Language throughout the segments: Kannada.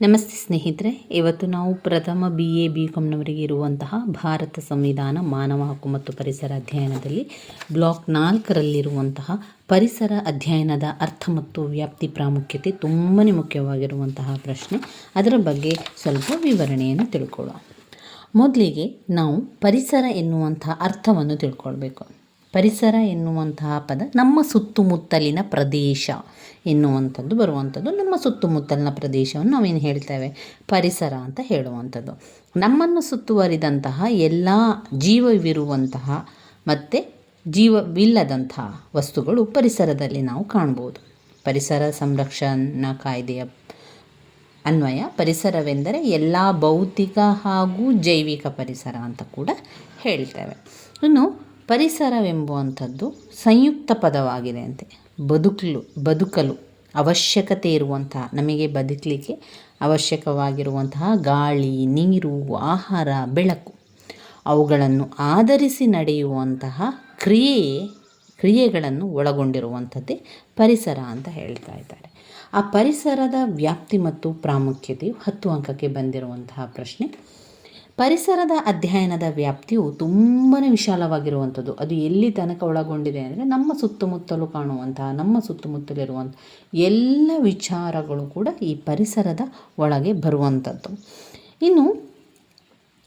ನಮಸ್ತೆ ಸ್ನೇಹಿತರೆ, ಇವತ್ತು ನಾವು ಪ್ರಥಮ ಬಿ ಎ ಬಿ ಕಾಮ್ನವರಿಗೆ ಇರುವಂತಹ ಭಾರತ ಸಂವಿಧಾನ ಮಾನವ ಹಕ್ಕು ಮತ್ತು ಪರಿಸರ ಅಧ್ಯಯನದಲ್ಲಿ ಬ್ಲಾಕ್ ನಾಲ್ಕರಲ್ಲಿರುವಂತಹ ಪರಿಸರ ಅಧ್ಯಯನದ ಅರ್ಥ ಮತ್ತು ವ್ಯಾಪ್ತಿ ಪ್ರಾಮುಖ್ಯತೆ ತುಂಬಾ ಮುಖ್ಯವಾಗಿರುವಂತಹ ಪ್ರಶ್ನೆ. ಅದರ ಬಗ್ಗೆ ಸ್ವಲ್ಪ ವಿವರಣೆಯನ್ನು ತಿಳ್ಕೊಳ್ಳೋಣ. ಮೊದಲಿಗೆ ನಾವು ಪರಿಸರ ಎನ್ನುವಂಥ ಅರ್ಥವನ್ನು ತಿಳ್ಕೊಳ್ಬೇಕು. ಪರಿಸರ ಎನ್ನುವಂತಹ ಪದ ನಮ್ಮ ಸುತ್ತಮುತ್ತಲಿನ ಪ್ರದೇಶ ಎನ್ನುವಂಥದ್ದು, ಬರುವಂಥದ್ದು ನಮ್ಮ ಸುತ್ತಮುತ್ತಲಿನ ಪ್ರದೇಶವನ್ನು ನಾವೇನು ಹೇಳ್ತೇವೆ? ಪರಿಸರ ಅಂತ ಹೇಳುವಂಥದ್ದು. ನಮ್ಮನ್ನು ಸುತ್ತುವರಿದಂತಹ ಎಲ್ಲ ಜೀವವಿರುವಂತಹ ಮತ್ತು ಜೀವವಿಲ್ಲದಂತಹ ವಸ್ತುಗಳು ಪರಿಸರದಲ್ಲಿ ನಾವು ಕಾಣ್ಬೋದು. ಪರಿಸರ ಸಂರಕ್ಷಣಾ ಕಾಯ್ದೆಯ ಅನ್ವಯ, ಪರಿಸರವೆಂದರೆ ಎಲ್ಲ ಭೌತಿಕ ಹಾಗೂ ಜೈವಿಕ ಪರಿಸರ ಅಂತ ಕೂಡ ಹೇಳ್ತೇವೆ. ಇನ್ನು ಪರಿಸರವೆಂಬುವಂಥದ್ದು ಸಂಯುಕ್ತ ಪದವಾಗಿದೆ ಅಂತೆ. ಬದುಕಲು ಬದುಕಲು ಅವಶ್ಯಕತೆ ಇರುವಂತಹ, ನಮಗೆ ಬದುಕಲಿಕ್ಕೆ ಅವಶ್ಯಕವಾಗಿರುವಂತಹ ಗಾಳಿ, ನೀರು, ಆಹಾರ, ಬೆಳಕು ಅವುಗಳನ್ನು ಆಧರಿಸಿ ನಡೆಯುವಂತಹ ಕ್ರಿಯೆ, ಕ್ರಿಯೆಗಳನ್ನು ಒಳಗೊಂಡಿರುವಂಥದ್ದೇ ಪರಿಸರ ಅಂತ ಹೇಳ್ತಾ ಇದ್ದಾರೆ. ಆ ಪರಿಸರದ ವ್ಯಾಪ್ತಿ ಮತ್ತು ಪ್ರಾಮುಖ್ಯತೆಯು ಹತ್ತು ಅಂಕಕ್ಕೆ ಬಂದಿರುವಂತಹ ಪ್ರಶ್ನೆ. ಪರಿಸರದ ಅಧ್ಯಯನದ ವ್ಯಾಪ್ತಿಯು ತುಂಬಾ ವಿಶಾಲವಾಗಿರುವಂಥದ್ದು. ಅದು ಎಲ್ಲಿ ತನಕ ಒಳಗೊಂಡಿದೆ ಅಂದರೆ ನಮ್ಮ ಸುತ್ತಮುತ್ತಲು ಕಾಣುವಂತಹ, ನಮ್ಮ ಸುತ್ತಮುತ್ತಲಿರುವಂಥ ಎಲ್ಲ ವಿಚಾರಗಳು ಕೂಡ ಈ ಪರಿಸರದ ಒಳಗೆ ಬರುವಂಥದ್ದು. ಇನ್ನು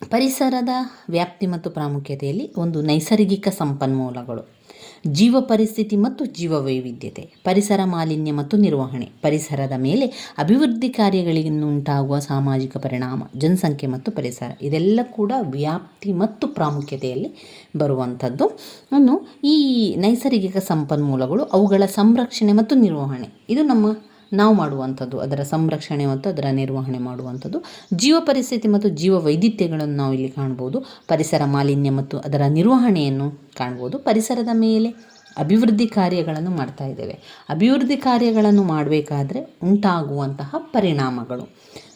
ಪರಿಸರದ ವ್ಯಾಪ್ತಿ ಮತ್ತು ಪ್ರಾಮುಖ್ಯತೆಯಲ್ಲಿ ಒಂದು ನೈಸರ್ಗಿಕ ಸಂಪನ್ಮೂಲಗಳು. ಜೀವ ಪರಿಸ್ಥಿತಿ ಮತ್ತು ಜೀವ ವೈವಿಧ್ಯತೆ, ಪರಿಸರ ಮಾಲಿನ್ಯ ಮತ್ತು ನಿರ್ವಹಣೆ, ಪರಿಸರದ ಮೇಲೆ ಅಭಿವೃದ್ಧಿ ಕಾರ್ಯಗಳಿಂದ ಸಾಮಾಜಿಕ ಪರಿಣಾಮ, ಜನಸಂಖ್ಯೆ ಮತ್ತು ಪರಿಸರ, ಇದೆಲ್ಲ ಕೂಡ ವ್ಯಾಪ್ತಿ ಮತ್ತು ಪ್ರಾಮುಖ್ಯತೆಯಲ್ಲಿ ಬರುವಂಥದ್ದು. ಅನ್ನು ಈ ನೈಸರ್ಗಿಕ ಸಂಪನ್ಮೂಲಗಳು ಅವುಗಳ ಸಂರಕ್ಷಣೆ ಮತ್ತು ನಿರ್ವಹಣೆ, ಇದು ನಮ್ಮ ನಾವು ಮಾಡುವಂಥದ್ದು, ಅದರ ಸಂರಕ್ಷಣೆ ಮತ್ತು ಅದರ ನಿರ್ವಹಣೆ ಮಾಡುವಂಥದ್ದು, ಜೀವ ಪರಿಸ್ಥಿತಿ ಮತ್ತು ಜೀವ ವೈದ್ಯತೆಗಳನ್ನು ನಾವು ಇಲ್ಲಿ ಕಾಣ್ಬೋದು, ಪರಿಸರ ಮಾಲಿನ್ಯ ಮತ್ತು ಅದರ ನಿರ್ವಹಣೆಯನ್ನು ಕಾಣ್ಬೋದು, ಪರಿಸರದ ಮೇಲೆ ಅಭಿವೃದ್ಧಿ ಕಾರ್ಯಗಳನ್ನು ಮಾಡ್ತಾ ಇದ್ದೇವೆ. ಅಭಿವೃದ್ಧಿ ಕಾರ್ಯಗಳನ್ನು ಮಾಡಬೇಕಾದ್ರೆ ಉಂಟಾಗುವಂತಹ ಪರಿಣಾಮಗಳು,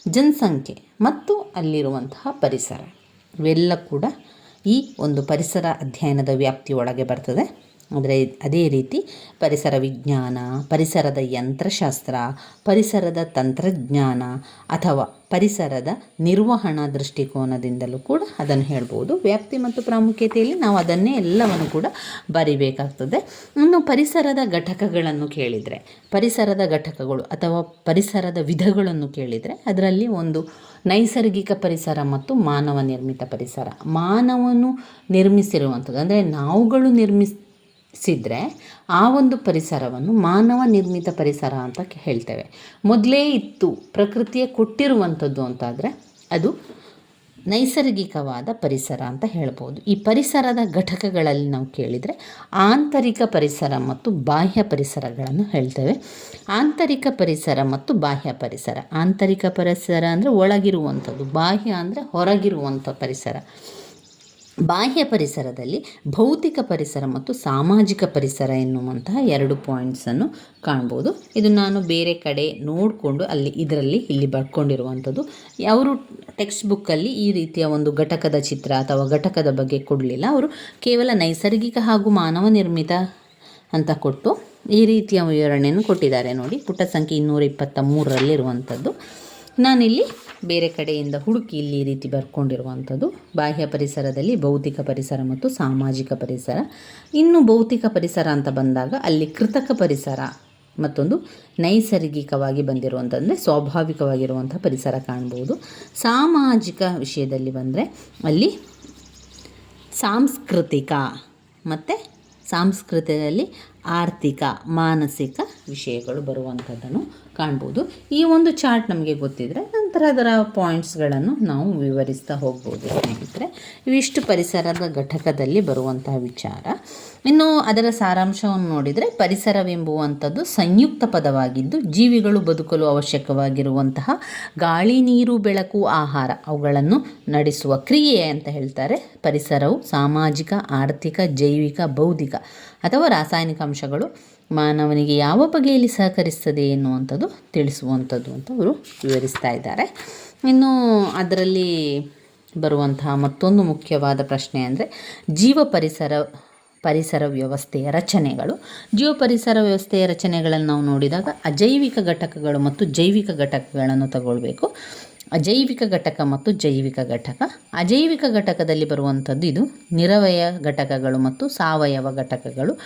ಜನಸಂಖ್ಯೆ ಮತ್ತು ಅಲ್ಲಿರುವಂತಹ ಪರಿಸರ. ಇವೆಲ್ಲ ಕೂಡ ಈ ಒಂದು ಪರಿಸರ ಅಧ್ಯಯನದ ವ್ಯಾಪ್ತಿಯೊಳಗೆ ಬರ್ತದೆ. ಅಂದರೆ ಅದೇ ರೀತಿ ಪರಿಸರ ವಿಜ್ಞಾನ, ಪರಿಸರದ ಯಂತ್ರಶಾಸ್ತ್ರ, ಪರಿಸರದ ತಂತ್ರಜ್ಞಾನ ಅಥವಾ ಪರಿಸರದ ನಿರ್ವಹಣಾ ದೃಷ್ಟಿಕೋನದಿಂದಲೂ ಕೂಡ ಅದನ್ನು ಹೇಳ್ಬೋದು. ವ್ಯಾಪ್ತಿ ಮತ್ತು ಪ್ರಾಮುಖ್ಯತೆಯಲ್ಲಿ ನಾವು ಅದನ್ನೇ ಎಲ್ಲವನ್ನು ಕೂಡ ಬರಿಬೇಕಾಗ್ತದೆ. ಇನ್ನು ಪರಿಸರದ ಘಟಕಗಳನ್ನು ಕೇಳಿದರೆ, ಪರಿಸರದ ಘಟಕಗಳು ಅಥವಾ ಪರಿಸರದ ವಿಧಗಳನ್ನು ಕೇಳಿದರೆ ಅದರಲ್ಲಿ ಒಂದು ನೈಸರ್ಗಿಕ ಪರಿಸರ ಮತ್ತು ಮಾನವ ನಿರ್ಮಿತ ಪರಿಸರ. ಮಾನವನು ನಿರ್ಮಿಸಿರುವಂಥದ್ದು, ಅಂದರೆ ನಾವುಗಳು ನಿರ್ಮಿಸ್ ಸಿದ್ರೆ ಆ ಒಂದು ಪರಿಸರವನ್ನು ಮಾನವ ನಿರ್ಮಿತ ಪರಿಸರ ಅಂತ ಹೇಳ್ತೇವೆ. ಮೊದಲೇ ಇತ್ತು ಪ್ರಕೃತಿಯ ಕೊಟ್ಟಿರುವಂಥದ್ದು ಅಂತಾದರೆ ಅದು ನೈಸರ್ಗಿಕವಾದ ಪರಿಸರ ಅಂತ ಹೇಳ್ಬೋದು. ಈ ಪರಿಸರದ ಘಟಕಗಳಲ್ಲಿ ನಾವು ಕೇಳಿದರೆ ಆಂತರಿಕ ಪರಿಸರ ಮತ್ತು ಬಾಹ್ಯ ಪರಿಸರಗಳನ್ನು ಹೇಳ್ತೇವೆ. ಆಂತರಿಕ ಪರಿಸರ ಮತ್ತು ಬಾಹ್ಯ ಪರಿಸರ. ಆಂತರಿಕ ಪರಿಸರ ಅಂದರೆ ಒಳಗಿರುವಂಥದ್ದು, ಬಾಹ್ಯ ಅಂದರೆ ಹೊರಗಿರುವಂಥ ಪರಿಸರ. ಬಾಹ್ಯ ಪರಿಸರದಲ್ಲಿ ಭೌತಿಕ ಪರಿಸರ ಮತ್ತು ಸಾಮಾಜಿಕ ಪರಿಸರ ಎನ್ನುವಂತಹ ಎರಡು ಪಾಯಿಂಟ್ಸನ್ನು ಕಾಣ್ಬೋದು. ಇದು ನಾನು ಬೇರೆ ಕಡೆ ನೋಡಿಕೊಂಡು ಅಲ್ಲಿ ಇದರಲ್ಲಿ ಇಲ್ಲಿ ಬರ್ಕೊಂಡಿರುವಂಥದ್ದು. ಅವರು ಟೆಕ್ಸ್ಟ್ ಬುಕ್ಕಲ್ಲಿ ಈ ರೀತಿಯ ಒಂದು ಘಟಕದ ಚಿತ್ರ ಅಥವಾ ಘಟಕದ ಬಗ್ಗೆ ಕೊಡಲಿಲ್ಲ. ಅವರು ಕೇವಲ ನೈಸರ್ಗಿಕ ಹಾಗೂ ಮಾನವ ನಿರ್ಮಿತ ಅಂತ ಕೊಟ್ಟು ಈ ರೀತಿಯ ವಿವರಣೆಯನ್ನು ಕೊಟ್ಟಿದ್ದಾರೆ ನೋಡಿ. ಪುಟ ಸಂಖ್ಯೆ ಇನ್ನೂರ ಇಪ್ಪತ್ತ ಮೂರರಲ್ಲಿರುವಂಥದ್ದು. ನಾನಿಲ್ಲಿ ಬೇರೆ ಕಡೆಯಿಂದ ಹುಡುಕಿ ಇಲ್ಲಿ ಈ ರೀತಿ ಬರ್ಕೊಂಡಿರುವಂಥದ್ದು. ಬಾಹ್ಯ ಪರಿಸರದಲ್ಲಿ ಭೌತಿಕ ಪರಿಸರ ಮತ್ತು ಸಾಮಾಜಿಕ ಪರಿಸರ. ಇನ್ನು ಭೌತಿಕ ಪರಿಸರ ಅಂತ ಬಂದಾಗ ಅಲ್ಲಿ ಕೃತಕ ಪರಿಸರ ಮತ್ತೊಂದು ನೈಸರ್ಗಿಕವಾಗಿ ಬಂದಿರುವಂಥದ್ದು ಸ್ವಾಭಾವಿಕವಾಗಿರುವಂಥ ಪರಿಸರ ಕಾಣ್ಬೋದು. ಸಾಮಾಜಿಕ ವಿಷಯದಲ್ಲಿ ಬಂದರೆ ಅಲ್ಲಿ ಸಾಂಸ್ಕೃತಿಕ ಮತ್ತು ಸಾಂಸ್ಕೃತಿಕದಲ್ಲಿ ಆರ್ಥಿಕ, ಮಾನಸಿಕ ವಿಷಯಗಳು ಬರುವಂಥದ್ದನ್ನು ಕಾಣ್ಬೋದು. ಈ ಒಂದು ಚಾರ್ಟ್ ನಮಗೆ ಗೊತ್ತಿದ್ದರೆ ನಂತರ ಅದರ ಪಾಯಿಂಟ್ಸ್ಗಳನ್ನು ನಾವು ವಿವರಿಸ್ತಾ ಹೋಗ್ಬೋದು ಸ್ನೇಹಿತರೆ. ಇವಿಷ್ಟು ಪರಿಸರದ ಘಟಕದಲ್ಲಿ ಬರುವಂತಹ ವಿಚಾರ. ಇನ್ನು ಅದರ ಸಾರಾಂಶವನ್ನು ನೋಡಿದರೆ ಪರಿಸರವೆಂಬುವಂಥದ್ದು ಸಂಯುಕ್ತ ಪದವಾಗಿದ್ದು ಜೀವಿಗಳು ಬದುಕಲು ಅವಶ್ಯಕವಾಗಿರುವಂತಹ ಗಾಳಿ, ನೀರು, ಬೆಳಕು, ಆಹಾರ ಅವುಗಳನ್ನು ನಡೆಸುವ ಕ್ರಿಯೆ ಅಂತ ಹೇಳ್ತಾರೆ. ಪರಿಸರವು ಸಾಮಾಜಿಕ, ಆರ್ಥಿಕ, ಜೈವಿಕ, ಬೌದ್ಧಿಕ ಅಥವಾ ರಾಸಾಯನಿಕ ಅಂಶಗಳು. ಮಾನವನಿಗೆ ಯಾವ ಬಗೆಯಲ್ಲಿ ಸಹಕರಿಸ್ತದೆ ಎನ್ನುವಂಥದ್ದು ತಿಳಿಸುವಂಥದ್ದು ಅಂತ ಅವರು ವಿವರಿಸ್ತಾ ಇದ್ದಾರೆ. ಇನ್ನು ಅದರಲ್ಲಿ ಬರುವಂತಹ ಮತ್ತೊಂದು ಮುಖ್ಯವಾದ ಪ್ರಶ್ನೆ ಅಂದರೆ ಜೀವ ಪರಿಸರ ಪರಿಸರ ವ್ಯವಸ್ಥೆಯ ರಚನೆಗಳು. ಜೀವ ಪರಿಸರ ವ್ಯವಸ್ಥೆಯ ರಚನೆಗಳನ್ನು ನಾವು ನೋಡಿದಾಗ ಅಜೈವಿಕ ಘಟಕಗಳು ಮತ್ತು ಜೈವಿಕ ಘಟಕಗಳನ್ನು ತಗೊಳ್ಬೇಕು. ಅಜೈವಿಕ ಘಟಕ ಮತ್ತು ಜೈವಿಕ ಘಟಕ. ಅಜೈವಿಕ ಘಟಕದಲ್ಲಿ ಬರುವಂಥದ್ದು ಇದು ನಿರವಯ ಘಟಕಗಳು ಮತ್ತು ಸಾವಯವ ಘಟಕಗಳು.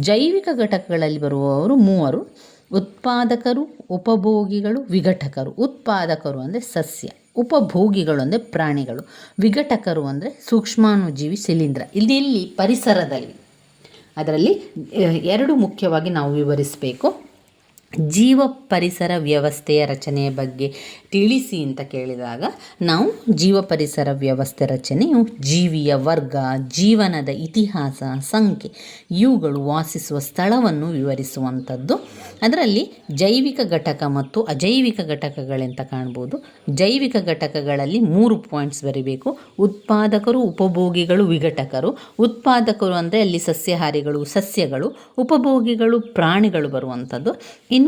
ಜೈವಿಕ ಘಟಕಗಳಲ್ಲಿ ಬರುವವರು ಮೂವರು. ಉತ್ಪಾದಕರು, ಉಪಭೋಗಿಗಳು, ವಿಘಟಕರು. ಉತ್ಪಾದಕರು ಅಂದರೆ ಸಸ್ಯ. ಉಪಭೋಗಿಗಳು ಅಂದರೆ ಪ್ರಾಣಿಗಳು. ವಿಘಟಕರು ಅಂದರೆ ಸೂಕ್ಷ್ಮಾಣುಜೀವಿ ಶಿಲೀಂಧ್ರ. ಇಲ್ಲಿ ಪರಿಸರದಲ್ಲಿ. ಅದರಲ್ಲಿ ಎರಡು ಮುಖ್ಯವಾಗಿ ನಾವು ವಿವರಿಸಬೇಕು. ಜೀವ ಪರಿಸರ ವ್ಯವಸ್ಥೆಯ ರಚನೆಯ ಬಗ್ಗೆ ತಿಳಿಸಿ ಅಂತ ಕೇಳಿದಾಗ, ನಾವು ಜೀವ ಪರಿಸರ ವ್ಯವಸ್ಥೆ ರಚನೆಯು ಜೀವಿಯ ವರ್ಗ, ಜೀವನದ ಇತಿಹಾಸ, ಸಂಖ್ಯೆ, ಇವುಗಳು ವಾಸಿಸುವ ಸ್ಥಳವನ್ನು ವಿವರಿಸುವಂಥದ್ದು. ಅದರಲ್ಲಿ ಜೈವಿಕ ಘಟಕ ಮತ್ತು ಅಜೈವಿಕ ಘಟಕಗಳೆಂತ ಕಾಣ್ಬೋದು. ಜೈವಿಕ ಘಟಕಗಳಲ್ಲಿ ಮೂರು ಪಾಯಿಂಟ್ಸ್ ಬರೀಬೇಕು. ಉತ್ಪಾದಕರು, ಉಪಭೋಗಿಗಳು, ವಿಘಟಕರು. ಉತ್ಪಾದಕರು ಅಂದರೆ ಅಲ್ಲಿ ಸಸ್ಯಹಾರಿಗಳು, ಸಸ್ಯಗಳು. ಉಪಭೋಗಿಗಳು, ಪ್ರಾಣಿಗಳು ಬರುವಂಥದ್ದು.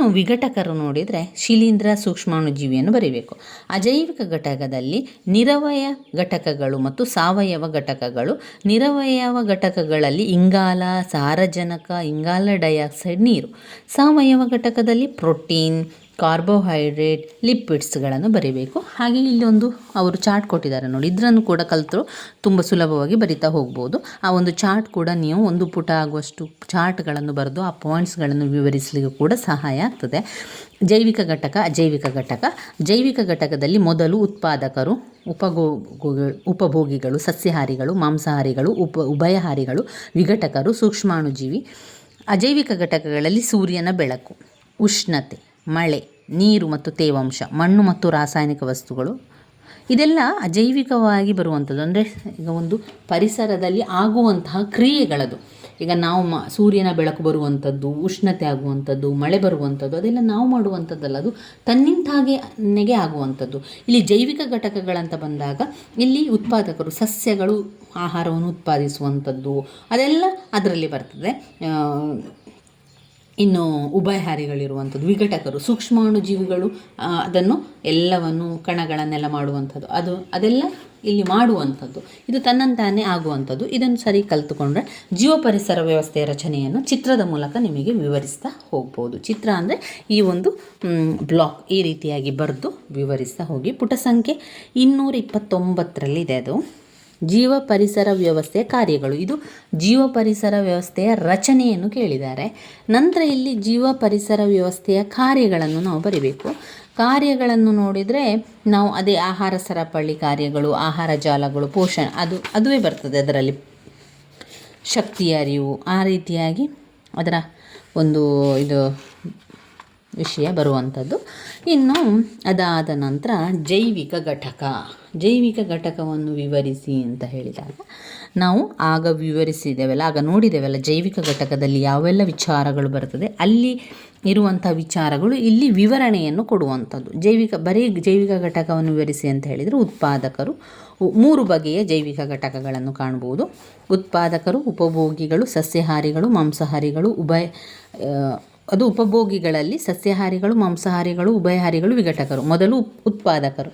ವಿಘಟಕರು ನೋಡಿದರೆ ಶಿಲೀಂಧ್ರ ಸೂಕ್ಷ್ಮಾಣುಜೀವಿಯನ್ನು ಬರೀಬೇಕು. ಅಜೈವಿಕ ಘಟಕದಲ್ಲಿ ನಿರವಯ ಘಟಕಗಳು ಮತ್ತು ಸಾವಯವ ಘಟಕಗಳು. ನಿರವಯವ ಘಟಕಗಳಲ್ಲಿ ಇಂಗಾಲ, ಸಾರಜನಕ, ಇಂಗಾಲ ಡೈಆಕ್ಸೈಡ್ ನೀರು. ಸಾವಯವ ಘಟಕದಲ್ಲಿ ಪ್ರೋಟೀನ್ ಕಾರ್ಬೋಹೈಡ್ರೇಟ್ ಲಿಪಿಡ್ಸ್ಗಳನ್ನು ಬರೀಬೇಕು. ಹಾಗೆ ಇಲ್ಲೊಂದು ಅವರು ಚಾರ್ಟ್ ಕೊಟ್ಟಿದ್ದಾರೆ ನೋಡಿ. ಇದರನ್ನು ಕೂಡ ಕಲಿತರು ತುಂಬ ಸುಲಭವಾಗಿ ಬರಿತಾ ಹೋಗ್ಬೋದು. ಆ ಒಂದು ಚಾರ್ಟ್ ಕೂಡ ನೀವು ಒಂದು ಪುಟ ಆಗುವಷ್ಟು ಚಾರ್ಟ್ಗಳನ್ನು ಬರೆದು ಆ ಪಾಯಿಂಟ್ಸ್ಗಳನ್ನು ವಿವರಿಸಲಿಕ್ಕೆ ಕೂಡ ಸಹಾಯ ಆಗ್ತದೆ. ಜೈವಿಕ ಘಟಕ, ಅಜೈವಿಕ ಘಟಕ. ಜೈವಿಕ ಘಟಕದಲ್ಲಿ ಮೊದಲು ಉತ್ಪಾದಕರು ಉಪಗೋ ಉಪಭೋಗಿಗಳು, ಸಸ್ಯಹಾರಿಗಳು, ಮಾಂಸಾಹಾರಿಗಳು, ಉಪ, ಉಭಯಹಾರಿಗಳು, ವಿಘಟಕರು, ಸೂಕ್ಷ್ಮಾಣುಜೀವಿ. ಅಜೈವಿಕ ಘಟಕಗಳಲ್ಲಿ ಸೂರ್ಯನ ಬೆಳಕು, ಉಷ್ಣತೆ ಮಳೆ, ನೀರು ಮತ್ತು ತೇವಾಂಶ, ಮಣ್ಣು ಮತ್ತು ರಾಸಾಯನಿಕ ವಸ್ತುಗಳು. ಇದೆಲ್ಲ ಅಜೈವಿಕವಾಗಿ ಬರುವಂಥದ್ದು. ಅಂದರೆ ಈಗ ಒಂದು ಪರಿಸರದಲ್ಲಿ ಆಗುವಂತಹ ಕ್ರಿಯೆಗಳದು. ಈಗ ನಾವು ಮ, ಸೂರ್ಯನ ಬೆಳಕು ಬರುವಂಥದ್ದು, ಉಷ್ಣತೆ ಆಗುವಂಥದ್ದು, ಮಳೆ ಬರುವಂಥದ್ದು, ಅದೆಲ್ಲ ನಾವು ಮಾಡುವಂಥದ್ದಲ್ಲ. ಅದು ತನ್ನಿಂತಾಗೆ ನೆಗೆ ಆಗುವಂಥದ್ದು. ಇಲ್ಲಿ ಜೈವಿಕ ಘಟಕಗಳಂತ ಬಂದಾಗ ಇಲ್ಲಿ ಉತ್ಪಾದಕರು, ಸಸ್ಯಗಳು ಆಹಾರವನ್ನು ಉತ್ಪಾದಿಸುವಂಥದ್ದು, ಅದೆಲ್ಲ ಅದರಲ್ಲಿ ಬರ್ತದೆ. ಇನ್ನು ಉಭಯಹಾರಿಗಳಿರುವಂಥದ್ದು, ವಿಘಟಕರು ಸೂಕ್ಷ್ಮಾಣು ಜೀವಿಗಳು ಅದನ್ನು ಎಲ್ಲವನ್ನು ಕಣಗಳನ್ನೆಲ್ಲ ಮಾಡುವಂಥದ್ದು. ಅದು, ಅದೆಲ್ಲ ಇಲ್ಲಿ ಮಾಡುವಂಥದ್ದು. ಇದು ತನ್ನಂತಾನೇ ಆಗುವಂಥದ್ದು. ಇದನ್ನು ಸರಿ ಕಲಿತುಕೊಂಡ್ರೆ ಜೀವ ಪರಿಸರ ವ್ಯವಸ್ಥೆಯ ರಚನೆಯನ್ನು ಚಿತ್ರದ ಮೂಲಕ ನಿಮಗೆ ವಿವರಿಸ್ತಾ ಹೋಗ್ಬೋದು. ಚಿತ್ರ ಅಂದರೆ ಈ ಒಂದು ಬ್ಲಾಕ್ ಈ ರೀತಿಯಾಗಿ ಬರೆದು ವಿವರಿಸ್ತಾ ಹೋಗಿ. ಪುಟ ಸಂಖ್ಯೆ ಇನ್ನೂರ ಇಪ್ಪತ್ತೊಂಬತ್ತರಲ್ಲಿದೆ ಅದು. ಜೀವ ಪರಿಸರ ವ್ಯವಸ್ಥೆಯ ಕಾರ್ಯಗಳು. ಇದು ಜೀವ ಪರಿಸರ ವ್ಯವಸ್ಥೆಯ ರಚನೆಯನ್ನು ಕೇಳಿದ್ದಾರೆ. ನಂತರ ಇಲ್ಲಿ ಜೀವ ಪರಿಸರ ವ್ಯವಸ್ಥೆಯ ಕಾರ್ಯಗಳನ್ನು ನಾವು ಬರಿಬೇಕು. ಕಾರ್ಯಗಳನ್ನು ನೋಡಿದರೆ ನಾವು ಅದೇ ಆಹಾರ ಸರಪಳಿ ಕಾರ್ಯಗಳು, ಆಹಾರ ಜಾಲಗಳು, ಪೋಷಣ ಅದು ಅದುವೇ ಬರ್ತದೆ ಅದರಲ್ಲಿ. ಶಕ್ತಿಯ ಅರಿವು ಆ ರೀತಿಯಾಗಿ ಅದರ ಒಂದು ಇದು ವಿಷಯ ಬರುವಂಥದ್ದು. ಇನ್ನು ಅದಾದ ನಂತರ ಜೈವಿಕ ಘಟಕ. ಜೈವಿಕ ಘಟಕವನ್ನು ವಿವರಿಸಿ ಅಂತ ಹೇಳಿದಾಗ, ನಾವು ಆಗ ವಿವರಿಸಿದ್ದೇವಲ್ಲ ಆಗ ನೋಡಿದ್ದೇವಲ್ಲ ಜೈವಿಕ ಘಟಕದಲ್ಲಿ ಯಾವೆಲ್ಲ ವಿಚಾರಗಳು ಬರ್ತದೆ. ಅಲ್ಲಿ ಇರುವಂಥ ವಿಚಾರಗಳು ಇಲ್ಲಿ ವಿವರಣೆಯನ್ನು ಕೊಡುವಂಥದ್ದು. ಜೈವಿಕ, ಬರೀ ಜೈವಿಕ ಘಟಕವನ್ನು ವಿವರಿಸಿ ಅಂತ ಹೇಳಿದರೆ ಉತ್ಪಾದಕರು ಮೂರು ಬಗೆಯ ಜೈವಿಕ ಘಟಕಗಳನ್ನು ಕಾಣ್ಬೋದು ಉತ್ಪಾದಕರು, ಉಪಭೋಗಿಗಳು, ಸಸ್ಯಹಾರಿಗಳು, ಮಾಂಸಾಹಾರಿಗಳು, ಉಭಯ ಅದು ಉಪಭೋಗಿಗಳಲ್ಲಿ ಸಸ್ಯಹಾರಿಗಳು, ಮಾಂಸಾಹಾರಿಗಳು, ಉಭಯಹಾರಿಗಳು, ವಿಘಟಕರು. ಮೊದಲು ಉತ್ಪಾದಕರು.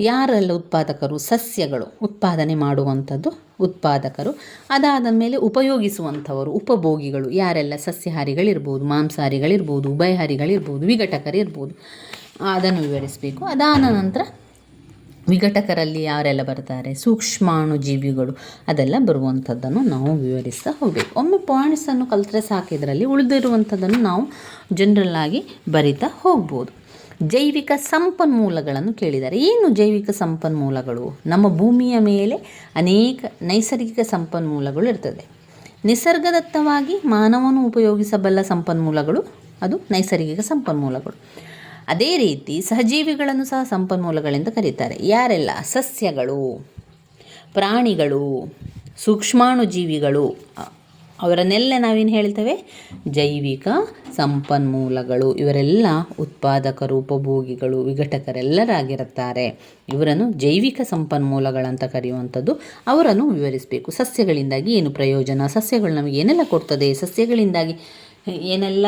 ಯಾರೆಲ್ಲ ಉತ್ಪಾದಕರು? ಸಸ್ಯಗಳು. ಉತ್ಪಾದನೆ ಮಾಡುವಂಥದ್ದು ಉತ್ಪಾದಕರು. ಅದಾದ ಮೇಲೆ ಉಪಯೋಗಿಸುವಂಥವರು, ಉಪಭೋಗಿಗಳು. ಯಾರೆಲ್ಲ? ಸಸ್ಯಹಾರಿಗಳಿರ್ಬೋದು, ಮಾಂಸಾಹಾರಿಗಳಿರ್ಬೋದು, ಉಭಯಹಾರಿಗಳಿರ್ಬೋದು, ವಿಘಟಕರಿರ್ಬೋದು. ಅದನ್ನು ವಿವರಿಸಬೇಕು. ಅದಾದ ನಂತರ ವಿಘಟಕರಲ್ಲಿ ಯಾರೆಲ್ಲ ಬರ್ತಾರೆ? ಸೂಕ್ಷ್ಮಾಣು ಜೀವಿಗಳು ಅದೆಲ್ಲ ಬರುವಂಥದ್ದನ್ನು ನಾವು ವಿವರಿಸ್ತಾ ಹೋಗಬೇಕು. ಒಮ್ಮೆ ಪಾಯಿಂಟ್ಸನ್ನು ಕಲಿತ್ರೆ ಸಾಕು ಇದರಲ್ಲಿ. ಉಳಿದಿರುವಂಥದ್ದನ್ನು ನಾವು ಜನರಲ್ ಆಗಿ ಬರಿತಾ ಹೋಗ್ಬೋದು. ಜೈವಿಕ ಸಂಪನ್ಮೂಲಗಳನ್ನು ಕೇಳಿದ್ದಾರೆ. ಏನು ಜೈವಿಕ ಸಂಪನ್ಮೂಲಗಳು? ನಮ್ಮ ಭೂಮಿಯ ಮೇಲೆ ಅನೇಕ ನೈಸರ್ಗಿಕ ಸಂಪನ್ಮೂಲಗಳು ಇರ್ತದೆ. ನಿಸರ್ಗದತ್ತವಾಗಿ ಮಾನವನು ಉಪಯೋಗಿಸಬಲ್ಲ ಸಂಪನ್ಮೂಲಗಳು ಅದು ನೈಸರ್ಗಿಕ ಸಂಪನ್ಮೂಲಗಳು. ಅದೇ ರೀತಿ ಸಹಜೀವಿಗಳನ್ನು ಸಹ ಸಂಪನ್ಮೂಲಗಳೆಂದು ಕರೀತಾರೆ. ಯಾರೆಲ್ಲ? ಸಸ್ಯಗಳು, ಪ್ರಾಣಿಗಳು, ಸೂಕ್ಷ್ಮಾಣುಜೀವಿಗಳು. ಅವರನ್ನೆಲ್ಲ ನಾವೇನು ಹೇಳ್ತೇವೆ? ಜೈವಿಕ ಸಂಪನ್ಮೂಲಗಳು. ಇವರೆಲ್ಲ ಉತ್ಪಾದಕರು ಉಪಭೋಗಿಗಳು ವಿಘಟಕರೆಲ್ಲರಾಗಿರುತ್ತಾರೆ. ಇವರನ್ನು ಜೈವಿಕ ಸಂಪನ್ಮೂಲಗಳಂತ ಕರೆಯುವಂಥದ್ದು ಅವರನ್ನು ವಿವರಿಸಬೇಕು. ಸಸ್ಯಗಳಿಂದಾಗಿ ಏನು ಪ್ರಯೋಜನ? ಸಸ್ಯಗಳು ನಮಗೆ ಏನೆಲ್ಲ ಕೊಡ್ತದೆ? ಸಸ್ಯಗಳಿಂದಾಗಿ ಏನೆಲ್ಲ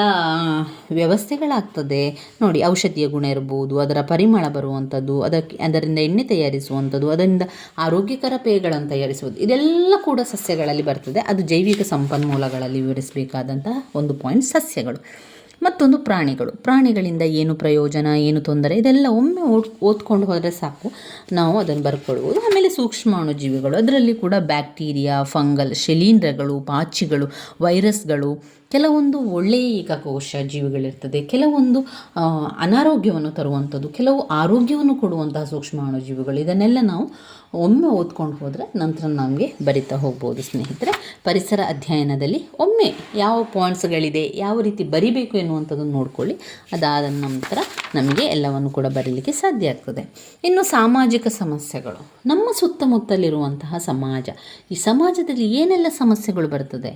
ವ್ಯವಸ್ಥೆಗಳಾಗ್ತದೆ? ನೋಡಿ, ಔಷಧಿಯ ಗುಣ ಇರ್ಬೋದು, ಅದರ ಪರಿಮಳ ಬರುವಂಥದ್ದು, ಅದಕ್ಕೆ, ಅದರಿಂದ ಎಣ್ಣೆ ತಯಾರಿಸುವಂಥದ್ದು, ಅದರಿಂದ ಆರೋಗ್ಯಕರ ಪೇಯಗಳನ್ನು ತಯಾರಿಸುವುದು, ಇದೆಲ್ಲ ಕೂಡ ಸಸ್ಯಗಳಲ್ಲಿ ಬರ್ತದೆ. ಅದು ಜೈವಿಕ ಸಂಪನ್ಮೂಲಗಳಲ್ಲಿ ವಿವರಿಸಬೇಕಾದಂತಹ ಒಂದು ಪಾಯಿಂಟ್ ಸಸ್ಯಗಳು. ಮತ್ತೊಂದು ಪ್ರಾಣಿಗಳು. ಪ್ರಾಣಿಗಳಿಂದ ಏನು ಪ್ರಯೋಜನ, ಏನು ತೊಂದರೆ, ಇದೆಲ್ಲ ಒಮ್ಮೆ ಓದ್, ಓದ್ಕೊಂಡು ಹೋದರೆ ಸಾಕು. ನಾವು ಅದನ್ನು ಬರ್ಕೊಳ್ಬೋದು. ಆಮೇಲೆ ಸೂಕ್ಷ್ಮಾಣುಜೀವಿಗಳು ಅದರಲ್ಲಿ ಕೂಡ ಬ್ಯಾಕ್ಟೀರಿಯಾ, ಫಂಗಲ್, ಶಿಲೀಂಧ್ರಗಳು, ಪಾಚಿಗಳು, ವೈರಸ್ಗಳು ಕೆಲವೊಂದು ಒಳ್ಳೆಯ ಏಕಕೋಶ ಜೀವಿಗಳಿರ್ತದೆ, ಕೆಲವೊಂದು ಅನಾರೋಗ್ಯವನ್ನು ತರುವಂಥದ್ದು, ಕೆಲವು ಆರೋಗ್ಯವನ್ನು ಕೊಡುವಂತಹ ಸೂಕ್ಷ್ಮಾಣುಜೀವಿಗಳು ಇದನ್ನೆಲ್ಲ ನಾವು ಒಮ್ಮೆ ಓದ್ಕೊಂಡು ಹೋದರೆ ನಂತರ ನಮಗೆ ಬರಿತಾ ಹೋಗ್ಬೋದು ಸ್ನೇಹಿತರೆ. ಪರಿಸರ ಅಧ್ಯಯನದಲ್ಲಿ ಒಮ್ಮೆ ಯಾವ ಪಾಯಿಂಟ್ಸ್ಗಳಿದೆ ಯಾವ ರೀತಿ ಬರಿಬೇಕು ಎನ್ನುವಂಥದ್ದು ನೋಡ್ಕೊಳ್ಳಿ. ಅದಾದ ನಂತರ ನಮಗೆ ಎಲ್ಲವನ್ನು ಕೂಡ ಬರೀಲಿಕ್ಕೆ ಸಾಧ್ಯ ಆಗ್ತದೆ. ಇನ್ನು ಸಾಮಾಜಿಕ ಸಮಸ್ಯೆಗಳು. ನಮ್ಮ ಸುತ್ತಮುತ್ತಲಿರುವಂತಹ ಸಮಾಜ, ಈ ಸಮಾಜದಲ್ಲಿ ಏನೆಲ್ಲ ಸಮಸ್ಯೆಗಳು ಬರ್ತದೆ?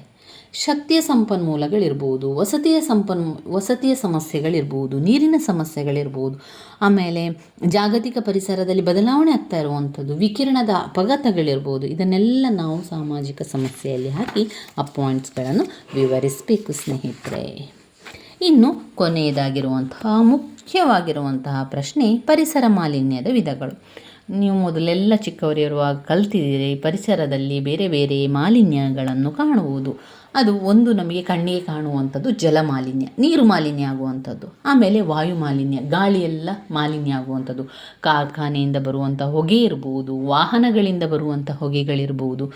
ಶಕ್ತಿಯ ಸಂಪನ್ಮೂಲಗಳಿರ್ಬೋದು, ವಸತಿಯ ಸಂಪನ್, ವಸತಿಯ ಸಮಸ್ಯೆಗಳಿರ್ಬೋದು, ನೀರಿನ ಸಮಸ್ಯೆಗಳಿರ್ಬೋದು, ಆಮೇಲೆ ಜಾಗತಿಕ ಪರಿಸರದಲ್ಲಿ ಬದಲಾವಣೆ ಆಗ್ತಾ ಇರುವಂಥದ್ದು, ವಿಕಿರಣದ ಅಪಘಾತಗಳಿರ್ಬೋದು, ಇದನ್ನೆಲ್ಲ ನಾವು ಸಾಮಾಜಿಕ ಸಮಸ್ಯೆಯಲ್ಲಿ ಹಾಕಿ ಆ ಪಾಯಿಂಟ್ಸ್ಗಳನ್ನು ವಿವರಿಸಬೇಕು ಸ್ನೇಹಿತರೆ. ಇನ್ನು ಕೊನೆಯದಾಗಿರುವಂತಹ, ಮುಖ್ಯವಾಗಿರುವಂತಹ ಪ್ರಶ್ನೆ ಪರಿಸರ ಮಾಲಿನ್ಯದ ವಿಧಗಳು. ನೀವು ಮೊದಲೆಲ್ಲ ಚಿಕ್ಕವರಿರುವಾಗ ಕಲ್ತಿದ್ದೀರಿ ಪರಿಸರದಲ್ಲಿ ಬೇರೆ ಬೇರೆ ಮಾಲಿನ್ಯಗಳನ್ನು ಕಾಣುವುದು. ಅದು ಒಂದು ನಮಗೆ ಕಣ್ಣಿಗೆ ಕಾಣುವಂಥದ್ದು ಜಲ ಮಾಲಿನ್ಯ, ನೀರು ಮಾಲಿನ್ಯ ಆಗುವಂಥದ್ದು, ಆಮೇಲೆ ವಾಯು ಮಾಲಿನ್ಯ, ಗಾಳಿಯೆಲ್ಲ ಮಾಲಿನ್ಯ ಆಗುವಂಥದ್ದು. ಕಾರ್ಖಾನೆಯಿಂದ ಬರುವಂಥ ಹೊಗೆ ಇರ್ಬೋದು, ವಾಹನಗಳಿಂದ ಬರುವಂಥ ಹೊಗೆಗಳಿರ್ಬೋದು,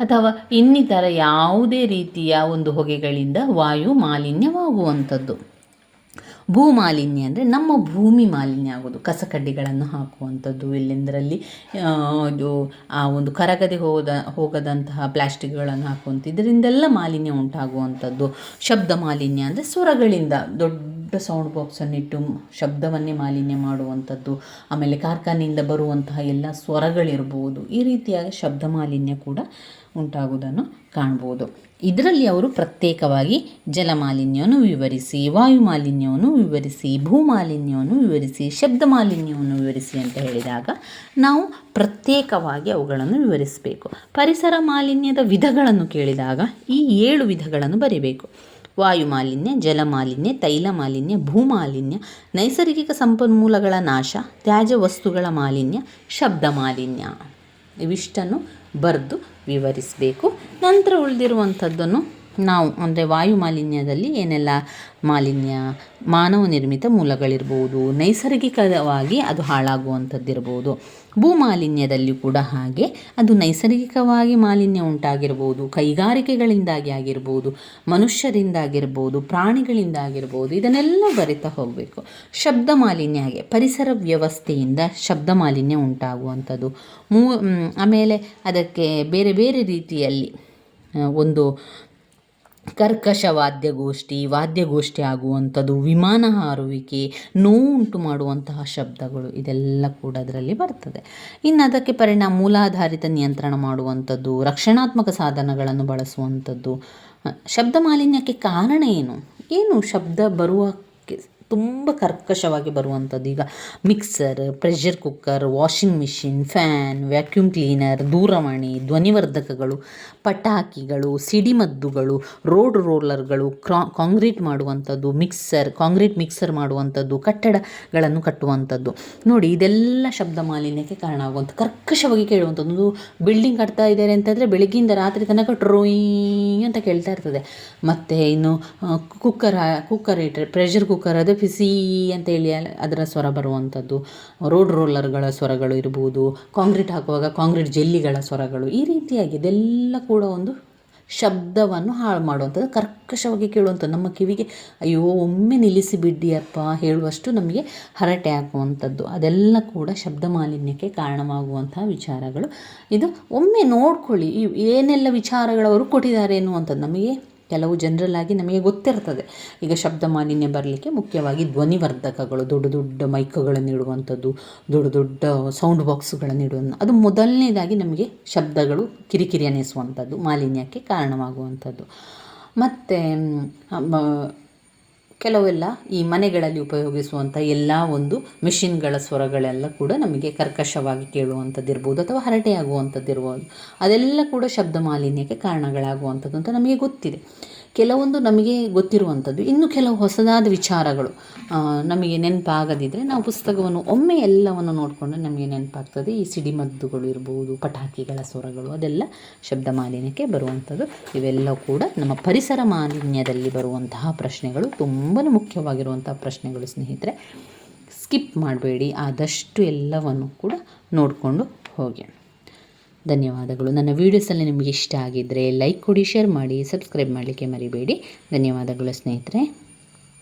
ಅಥವಾ ಇನ್ನಿತರ ಯಾವುದೇ ರೀತಿಯ ಒಂದು ಹೊಗೆಗಳಿಂದ ವಾಯು ಮಾಲಿನ್ಯವಾಗುವಂಥದ್ದು. ಭೂ ಮಾಲಿನ್ಯ ಅಂದರೆ ನಮ್ಮ ಭೂಮಿ ಮಾಲಿನ್ಯ ಆಗೋದು, ಕಸಕಡ್ಡಿಗಳನ್ನು ಹಾಕುವಂಥದ್ದು. ಎಲ್ಲೆಂದರಲ್ಲಿ ಇದು, ಆ ಒಂದು ಕರಗದೆ ಹೋದ, ಹೋಗದಂತಹ ಪ್ಲಾಸ್ಟಿಕ್ಗಳನ್ನು ಹಾಕುವಂಥ ಇದರಿಂದೆಲ್ಲ ಮಾಲಿನ್ಯ ಉಂಟಾಗುವಂಥದ್ದು. ಶಬ್ದ ಮಾಲಿನ್ಯ ಅಂದರೆ ಸ್ವರಗಳಿಂದ ದೊಡ್ಡ ಸೌಂಡ್ ಬಾಕ್ಸನ್ನಿಟ್ಟು ಶಬ್ದವನ್ನೇ ಮಾಲಿನ್ಯ ಮಾಡುವಂಥದ್ದು. ಆಮೇಲೆ ಕಾರ್ಖಾನೆಯಿಂದ ಬರುವಂತಹ ಎಲ್ಲ ಸ್ವರಗಳಿರ್ಬೋದು. ಈ ರೀತಿಯಾಗಿ ಶಬ್ದ ಮಾಲಿನ್ಯ ಕೂಡ ಉಂಟಾಗುವುದನ್ನು ಕಾಣ್ಬೋದು. ಇದರಲ್ಲಿ ಅವರು ಪ್ರತ್ಯೇಕವಾಗಿ ಜಲ ಮಾಲಿನ್ಯವನ್ನು ವಿವರಿಸಿ ವಾಯು ಮಾಲಿನ್ಯವನ್ನು ವಿವರಿಸಿ ಭೂ ಮಾಲಿನ್ಯವನ್ನು ವಿವರಿಸಿ ಶಬ್ದ ಮಾಲಿನ್ಯವನ್ನು ವಿವರಿಸಿ ಅಂತ ಹೇಳಿದಾಗ ನಾವು ಪ್ರತ್ಯೇಕವಾಗಿ ಅವುಗಳನ್ನು ವಿವರಿಸಬೇಕು. ಪರಿಸರ ಮಾಲಿನ್ಯದ ವಿಧಗಳನ್ನು ಕೇಳಿದಾಗ ಈ ಏಳು ವಿಧಗಳನ್ನು ಬರೀಬೇಕು. ವಾಯು ಮಾಲಿನ್ಯ ಜಲ ಮಾಲಿನ್ಯ ತೈಲ ಮಾಲಿನ್ಯ ಭೂ ಮಾಲಿನ್ಯ ನೈಸರ್ಗಿಕ ಸಂಪನ್ಮೂಲಗಳ ನಾಶ, ತ್ಯಾಜ್ಯ ವಸ್ತುಗಳ ಮಾಲಿನ್ಯ ಶಬ್ದ ಮಾಲಿನ್ಯ ಇವಿಷ್ಟನ್ನು ಬರೆದು ವಿವರಿಸಬೇಕು. ನಂತರ ಉಳಿದಿರುವಂಥದ್ದನ್ನು ನಾವು ಅಂದರೆ ವಾಯು ಮಾಲಿನ್ಯದಲ್ಲಿ ಏನೆಲ್ಲ ಮಾಲಿನ್ಯ, ಮಾನವ ನಿರ್ಮಿತ ಮೂಲಗಳಿರ್ಬೋದು, ನೈಸರ್ಗಿಕವಾಗಿ ಅದು ಹಾಳಾಗುವಂಥದ್ದಿರ್ಬೋದು. ಭೂ ಮಾಲಿನ್ಯದಲ್ಲಿ ಕೂಡ ಹಾಗೆ. ಅದು ನೈಸರ್ಗಿಕವಾಗಿ ಮಾಲಿನ್ಯ ಉಂಟಾಗಿರ್ಬೋದು, ಕೈಗಾರಿಕೆಗಳಿಂದಾಗಿ ಆಗಿರ್ಬೋದು, ಮನುಷ್ಯರಿಂದಾಗಿರ್ಬೋದು, ಪ್ರಾಣಿಗಳಿಂದಾಗಿರ್ಬೋದು, ಇದನ್ನೆಲ್ಲ ಬರಿತಾ ಹೋಗಬೇಕು. ಶಬ್ದ ಮಾಲಿನ್ಯ ಹಾಗೆ. ಪರಿಸರ ವ್ಯವಸ್ಥೆಯಿಂದ ಶಬ್ದ ಮಾಲಿನ್ಯ ಉಂಟಾಗುವಂಥದ್ದು. ಮೂ ಆಮೇಲೆ ಅದಕ್ಕೆ ಬೇರೆ ಬೇರೆ ರೀತಿಯಲ್ಲಿ ಒಂದು ಕರ್ಕಶ ವಾದ್ಯಗೋಷ್ಠಿ ವಾದ್ಯಗೋಷ್ಠಿ ಆಗುವಂಥದ್ದು, ವಿಮಾನ ಹಾರುವಿಕೆ, ನೋವುಂಟು ಮಾಡುವಂತಹ ಶಬ್ದಗಳು ಇದೆಲ್ಲ ಕೂಡ ಅದರಲ್ಲಿ ಬರ್ತದೆ. ಇನ್ನು ಅದಕ್ಕೆ ಪರಿಣಾಮ ಮೂಲಾಧಾರಿತ ನಿಯಂತ್ರಣ ಮಾಡುವಂಥದ್ದು, ರಕ್ಷಣಾತ್ಮಕ ಸಾಧನಗಳನ್ನು ಬಳಸುವಂಥದ್ದು ಶಬ್ದ ಮಾಲಿನ್ಯಕ್ಕೆ ಕಾರಣ ಏನು? ಏನು ಶಬ್ದ ಬರುವಕ್ಕೆ ತುಂಬ ಕರ್ಕಶವಾಗಿ ಬರುವಂಥದ್ದು. ಈಗ mixer pressure cooker washing machine fan vacuum cleaner ದೂರವಾಣಿ, ಧ್ವನಿವರ್ಧಕಗಳು, ಪಟಾಕಿಗಳು, ಸಿಡಿಮದ್ದುಗಳು ರೋಡ್ ರೋಲರ್ಗಳು ಕ್ರಾ ಕಾಂಕ್ರೀಟ್ ಮಾಡುವಂಥದ್ದು ಮಿಕ್ಸರ್ ಕಾಂಕ್ರೀಟ್ ಮಿಕ್ಸರ್ ಮಾಡುವಂಥದ್ದು, ಕಟ್ಟಡಗಳನ್ನು ಕಟ್ಟುವಂಥದ್ದು. ನೋಡಿ, ಇದೆಲ್ಲ ಶಬ್ದ ಮಾಲಿನ್ಯಕ್ಕೆ ಕಾರಣ ಆಗುವಂಥ, ಕರ್ಕಶವಾಗಿ ಕೇಳುವಂಥದ್ದು. ಬಿಲ್ಡಿಂಗ್ ಕಟ್ತಾ ಇದ್ದಾರೆ ಅಂತಂದರೆ ಬೆಳಗ್ಗಿಂದ ರಾತ್ರಿ ತನಕ ಟ್ರೋಯಿ ಅಂತ ಕೇಳ್ತಾ ಇರ್ತದೆ. ಮತ್ತು ಇನ್ನು ಕುಕ್ಕರ್ ಕುಕ್ಕರ್ ಇಟ್ಟರೆ ಪ್ರೆಷರ್ ಕುಕ್ಕರ್ ಅದು ಬಿಸಿ ಅಂತ ಹೇಳಿ ಅದರ ಸ್ವರ ಬರುವಂಥದ್ದು. ರೋಡ್ ರೋಲರ್ಗಳ ಸ್ವರಗಳು ಇರ್ಬೋದು, ಕಾಂಕ್ರೀಟ್ ಹಾಕುವಾಗ ಕಾಂಕ್ರೀಟ್ ಜೆಲ್ಲಿಗಳ ಸ್ವರಗಳು, ಈ ರೀತಿಯಾಗಿ ಇದೆಲ್ಲ ಕೂಡ ಒಂದು ಶಬ್ದವನ್ನು ಹಾಳು ಮಾಡುವಂಥದ್ದು, ಕರ್ಕಶವಾಗಿ ಕೇಳುವಂಥದ್ದು. ನಮ್ಮ ಕಿವಿಗೆ, ಅಯ್ಯೋ, ಒಮ್ಮೆ ನಿಲ್ಲಿಸಿ ಬಿಡ್ಡಿಯಪ್ಪ ಹೇಳುವಷ್ಟು ನಮಗೆ ಹರಟೆ ಹಾಕುವಂಥದ್ದು. ಅದೆಲ್ಲ ಕೂಡ ಶಬ್ದ ಮಾಲಿನ್ಯಕ್ಕೆ ಕಾರಣವಾಗುವಂತಹ ವಿಚಾರಗಳು. ಇದು ಒಮ್ಮೆ ನೋಡ್ಕೊಳ್ಳಿ, ಏನೆಲ್ಲ ವಿಚಾರಗಳು ಅವರು ಕೊಟ್ಟಿದ್ದಾರೆ ಎನ್ನುವಂಥದ್ದು ನಮಗೆ ಕೆಲವು ಜನರಲ್ ನಮಗೆ ಗೊತ್ತಿರ್ತದೆ. ಈಗ ಶಬ್ದ ಮಾಲಿನ್ಯ ಬರಲಿಕ್ಕೆ ಮುಖ್ಯವಾಗಿ ಧ್ವನಿವರ್ಧಕಗಳು, ದೊಡ್ಡ ದೊಡ್ಡ ಮೈಕ್ಗಳನ್ನು ಇಡುವಂಥದ್ದು ದೊಡ್ಡ ದೊಡ್ಡ ಸೌಂಡ್ ಬಾಕ್ಸ್ಗಳನ್ನು ಇಡುವಂಥ ಅದು ಮೊದಲನೇದಾಗಿ ನಮಗೆ ಶಬ್ದಗಳು ಕಿರಿಕಿರಿ ಅನ್ನಿಸುವಂಥದ್ದು ಮಾಲಿನ್ಯಕ್ಕೆ ಕಾರಣವಾಗುವಂಥದ್ದು. ಮತ್ತು ಕೆಲವೆಲ್ಲ ಈ ಮನೆಗಳಲ್ಲಿ ಉಪಯೋಗಿಸುವಂಥ ಎಲ್ಲ ಒಂದು ಮಿಷಿನ್ಗಳ ಸ್ವರಗಳೆಲ್ಲ ಕೂಡ ನಮಗೆ ಕರ್ಕಶವಾಗಿ ಕೇಳುವಂಥದ್ದಿರ್ಬೋದು ಅಥವಾ ಹರಟೆಯಾಗುವಂಥದ್ದು ಇರ್ಬೋದು ಅದೆಲ್ಲ ಕೂಡ ಶಬ್ದ ಮಾಲಿನ್ಯಕ್ಕೆ ಕಾರಣಗಳಾಗುವಂಥದ್ದು ಅಂತ ನಮಗೆ ಗೊತ್ತಿದೆ. ಕೆಲವೊಂದು ನಮಗೆ ಗೊತ್ತಿರುವಂಥದ್ದು. ಇನ್ನು ಕೆಲವು ಹೊಸದಾದ ವಿಚಾರಗಳು ನಮಗೆ ನೆನಪಾಗದಿದ್ದರೆ ನಾವು ಪುಸ್ತಕವನ್ನು ಒಮ್ಮೆ ಎಲ್ಲವನ್ನು ನೋಡಿಕೊಂಡ್ರೆ ನಮಗೆ ನೆನಪಾಗ್ತದೆ. ಈ ಸಿಡಿಮದ್ದುಗಳು ಇರ್ಬೋದು, ಪಟಾಕಿಗಳ ಸ್ವರಗಳು ಅದೆಲ್ಲ ಶಬ್ದ ಮಾಲಿನ್ಯಕ್ಕೆ ಬರುವಂಥದ್ದು. ಇವೆಲ್ಲ ಕೂಡ ನಮ್ಮ ಪರಿಸರ ಮಾಲಿನ್ಯದಲ್ಲಿ ಬರುವಂತಹ ಪ್ರಶ್ನೆಗಳು ತುಂಬಾ ಮುಖ್ಯವಾಗಿರುವಂಥ ಪ್ರಶ್ನೆಗಳು ಸ್ನೇಹಿತರೆ. ಸ್ಕಿಪ್ ಮಾಡಬೇಡಿ, ಆದಷ್ಟು ಎಲ್ಲವನ್ನು ಕೂಡ ನೋಡಿಕೊಂಡು ಹೋಗಿ. ಧನ್ಯವಾದಗಳು. ನನ್ನ ವೀಡಿಯೋಸಲ್ಲಿ ನಿಮಗೆ ಇಷ್ಟ ಆಗಿದ್ದರೆ ಲೈಕ್ ಕೊಡಿ ಶೇರ್ ಮಾಡಿ ಸಬ್ಸ್ಕ್ರೈಬ್ ಮಾಡಲಿಕ್ಕೆ ಮರಿಬೇಡಿ. ಧನ್ಯವಾದಗಳು ಸ್ನೇಹಿತರೆ.